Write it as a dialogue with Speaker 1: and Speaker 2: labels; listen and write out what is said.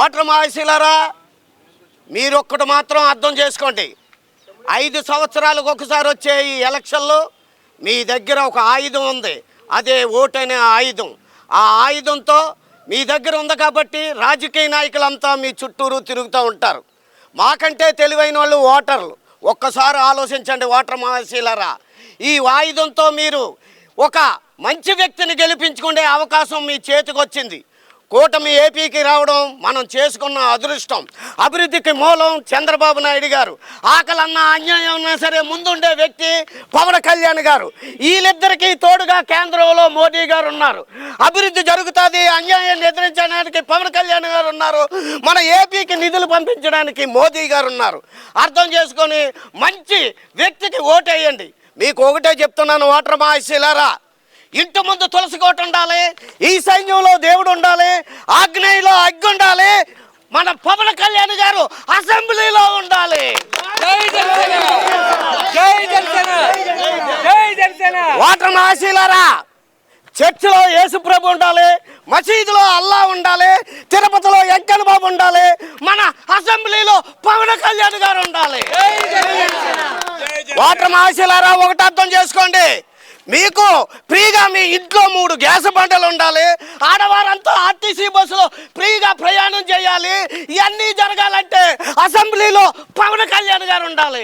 Speaker 1: Voter మహాశీలారా మీరొక్కటి మాత్రం అర్థం చేసుకోండి. ఐదు సంవత్సరాలకు ఒకసారి వచ్చే ఈ ఎలక్షన్లో మీ దగ్గర ఒక ఆయుధం ఉంది. అదే ఓటనే ఆయుధం. ఆ ఆయుధంతో మీ దగ్గర ఉంది కాబట్టి రాజకీయ నాయకులంతా మీ చుట్టూరు తిరుగుతూ ఉంటారు. మాకంటే తెలివైన వాళ్ళు ఓటర్లు. ఒక్కసారి ఆలోచించండి ఓటర్ మహాశీలరా. ఈ ఆయుధంతో మీరు ఒక మంచి వ్యక్తిని గెలిపించుకునే అవకాశం మీ చేతికి వచ్చింది కూటమి ఏపీకి రావడం మనం చేసుకున్న అదృష్టం. అభివృద్ధికి మూలం చంద్రబాబు నాయుడు గారు. ఆకలన్న అన్యాయం ఉన్నా సరే ముందుండే వ్యక్తి పవన్ కళ్యాణ్ గారు. వీళ్ళిద్దరికీ తోడుగా కేంద్రంలో మోడీ గారు ఉన్నారు. అభివృద్ధి జరుగుతుంది అన్యాయాన్ని ఎదిరించడానికి పవన్ కళ్యాణ్ గారు ఉన్నారు. మన ఏపీకి నిధులు పంపించడానికి మోదీ గారు ఉన్నారు. అర్థం చేసుకొని మంచి వ్యక్తికి ఓటేయండి. మీకు ఒకటే చెప్తున్నాను ఓటర్ మహాశీలారా. ఇంటి ముందు తులసి కోట ఉండాలి ఈ సైన్యంలో దేవుడు ఉండాలి ఆగ్నేయంలో అగ్గి ఉండాలి మన పవన్ కళ్యాణ్ గారు అసెంబ్లీలో ఉండాలి. ఓటర్ ఆశీలారా చర్చిలో యేసుప్రభు ఉండాలి మసీదులో అల్లా ఉండాలి తిరుపతిలో వెంకన్న బాబు ఉండాలి మన అసెంబ్లీలో పవన్ కళ్యాణ్ గారు ఉండాలి. ఓటర్ ఆశీలారా ఒకటి అర్థం చేసుకోండి. మీకు ఫ్రీగా మీ ఇంట్లో మూడు గ్యాస్ బండలు ఉండాలి. ఆడవారంతా ఆర్టీసీ బస్సులో ఫ్రీగా ప్రయాణం చేయాలి. ఇవన్నీ జరగాలంటే అసెంబ్లీలో పవన్ కళ్యాణ్ గారు ఉండాలి.